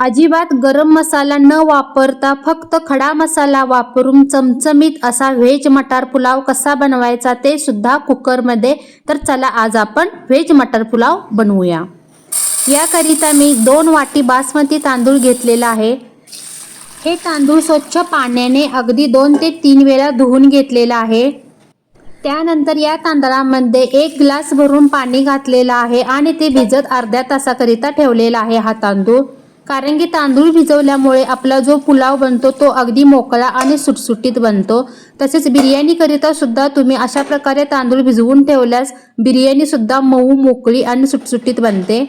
अजिबात गरम मसाला न वापरता फक्त खडा मसाला वापरून चमचमीत असा व्हेज मटार पुलाव कसा बनवायचा ते सुद्धा कुकरमध्ये. तर चला आज आपण व्हेज मटार पुलाव बनवूया. याकरिता मी दोन वाटी बासमती तांदूळ घेतलेला आहे. हे तांदूळ स्वच्छ पाण्याने अगदी दोन ते तीन वेळा धुवून घेतलेला आहे. त्यानंतर या तांदळामध्ये एक ग्लास भरून पाणी घातलेलं आहे आणि ते भिजत अर्ध्या तासाकरिता ठेवलेला आहे हा तांदूळ. कारण की तांदूळ भिजवल्यामुळे आपला जो पुलाव बनतो तो अगदी मोकळा आणि सुटसुटीत बनतो. तसेच बिर्याणीकरिता सुद्धा तुम्ही अशा प्रकारे तांदूळ भिजवून ठेवल्यास बिर्याणीसुद्धा मऊ मोकळी आणि सुटसुटीत बनते.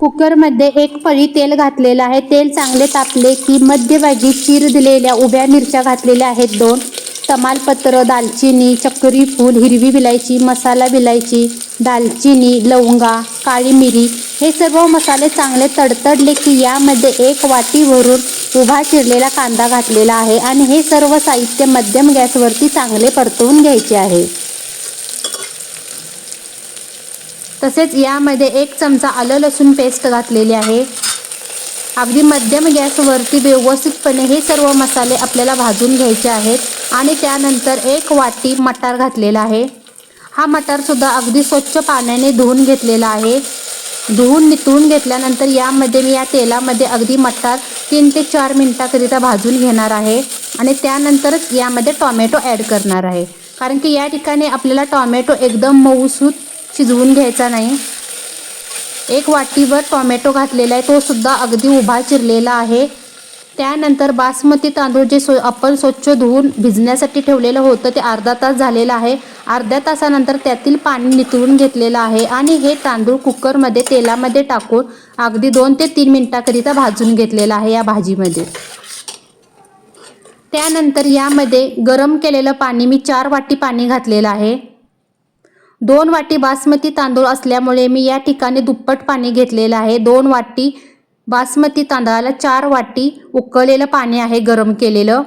कुकरमध्ये एक पळी तेल घातलेलं आहे. तेल चांगले तापले की मध्यभागी चीर दिलेल्या उभ्या मिरच्या घातलेल्या आहेत दोन. तमालपत्र दालचिनी चक्री फूल हिरवी विलायची मसाला विलायची दालचिनी लवंगा काळी मिरी हे सर्व मसाले चांगले तडतडले की यामध्ये एक वाटी भरून उभा चिरलेला कांदा घातलेला आहे आणि हे सर्व साहित्य मध्यम गॅसवरती चांगले परतवून घ्यायचे आहे. तसेच यामध्ये एक चमचा आलं लसूण पेस्ट घातलेली आहे. अगदी मध्यम गॅसवरती व्यवस्थितपणे हे सर्व मसाले आपल्याला भाजून घ्यायचे आहेत आणि त्यानंतर एक वाटी मटार घातलेला आहे. हा मटारसुद्धा अगदी स्वच्छ पाण्याने धुवून घेतलेला आहे. धुवून नितळून घेतल्यानंतर यामध्ये मी या तेलामध्ये अगदी मटार तीन ते चार मिनटाकरिता भाजून घेणार आहे आणि त्यानंतरच यामध्ये टॉमॅटो ॲड करणार आहे. कारण की या ठिकाणी आपल्याला टॉमॅटो एकदम मऊसूत शिजवून घ्यायचा नाही. एक वाटीभर टॉमॅटो घातलेला आहे तो सुद्धा अगदी उभा चिरलेला आहे. त्यानंतर बासमती तांदूळ जे स्व आपण स्वच्छ धुवून भिजण्यासाठी ठेवलेलं होतं ते अर्धा तास झालेलं आहे. अर्ध्या तासानंतर त्यातील पाणी नितळून घेतलेलं आहे आणि हे तांदूळ कुकरमध्ये तेलामध्ये टाकून अगदी दोन ते तीन मिनटाकरिता भाजून घेतलेलं आहे या भाजीमध्ये. त्यानंतर यामध्ये गरम केलेलं पाणी मी चार वाटी पाणी घातलेलं आहे. दोन वाटी बासमती तांदूळ असल्यामुळे मी या ठिकाणी दुप्पट पाणी घेतलेलं आहे. दोन वाटी बासमती तांदळाला चार वाटी उकळलेलं पाणी आहे गरम केलेलं.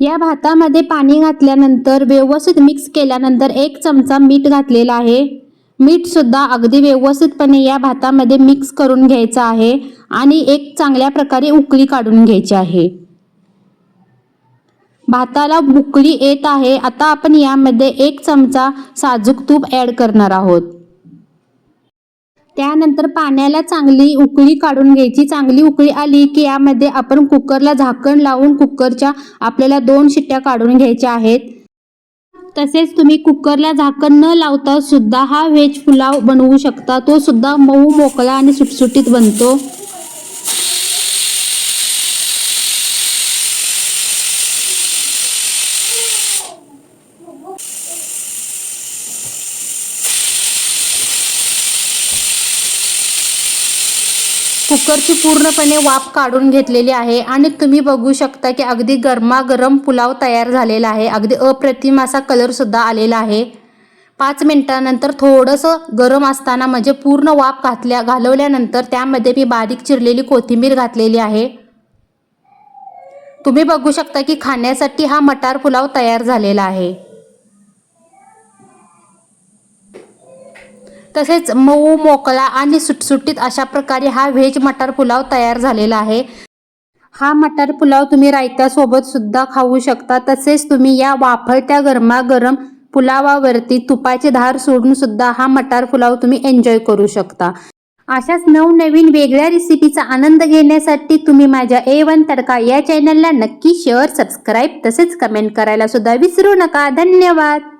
या भातामध्ये पाणी घातल्यानंतर व्यवस्थित मिक्स केल्यानंतर एक चमचा मीठ घातलेला आहे. मीठसुद्धा अगदी व्यवस्थितपणे या भातामध्ये मिक्स करून घ्यायचं आहे आणि एक चांगल्या प्रकारे उकळी काढून घ्यायची आहे. भाताला बुकळी येत आहे. आता आपण यामध्ये एक चमचा साजूक तूप ॲड करणार आहोत. त्यानंतर पाण्याला चांगली उकळी काढून घ्यायची. चांगली उकळी आली की यामध्ये आपण कुकरला झाकण लावून कुकरच्या आपल्याला दोन शिट्ट्या काढून घ्यायच्या आहेत. तसेच तुम्ही कुकरला झाकण न लावता सुद्धा हा व्हेज पुलाव बनवू शकता. तो सुद्धा मऊ मोकळा आणि सुटसुटीत बनतो. कुकरची पूर्णपणे वाफ काढून घेतलेली आहे. आणि तुम्ही बघू शकता की अगदी गरमागरम पुलाव तयार झालेला आहे. अगदी अप्रतिम असा कलरसुद्धा आलेला आहे. पाच मिनटानंतर थोडंसं गरम असताना म्हणजे पूर्ण वाफ घातल्या घालवल्यानंतर त्यामध्ये मी बारीक चिरलेली कोथिंबीर घातलेली आहे. तुम्ही बघू शकता की खाण्यासाठी हा मटार पुलाव तयार झालेला आहे. तसेच मऊ मोकळा आणि सुटसुटीत अशा प्रकारे हा व्हेज मटार पुलाव तयार झालेला आहे. हा मटार पुलाव तुम्ही रायत्यासोबत सुद्धा खाऊ शकता. तसेच तुम्ही या वाफळत्या गरमागरम पुलावावरती तुपाची धार सोडून सुद्धा हा मटार पुलाव तुम्ही एन्जॉय करू शकता. अशाच नवनवीन वेगळ्या रेसिपीचा आनंद घेण्यासाठी तुम्ही माझ्या ए वन तडका या चॅनलला नक्की शेअर सबस्क्राईब तसेच कमेंट करायला सुद्धा विसरू नका. धन्यवाद!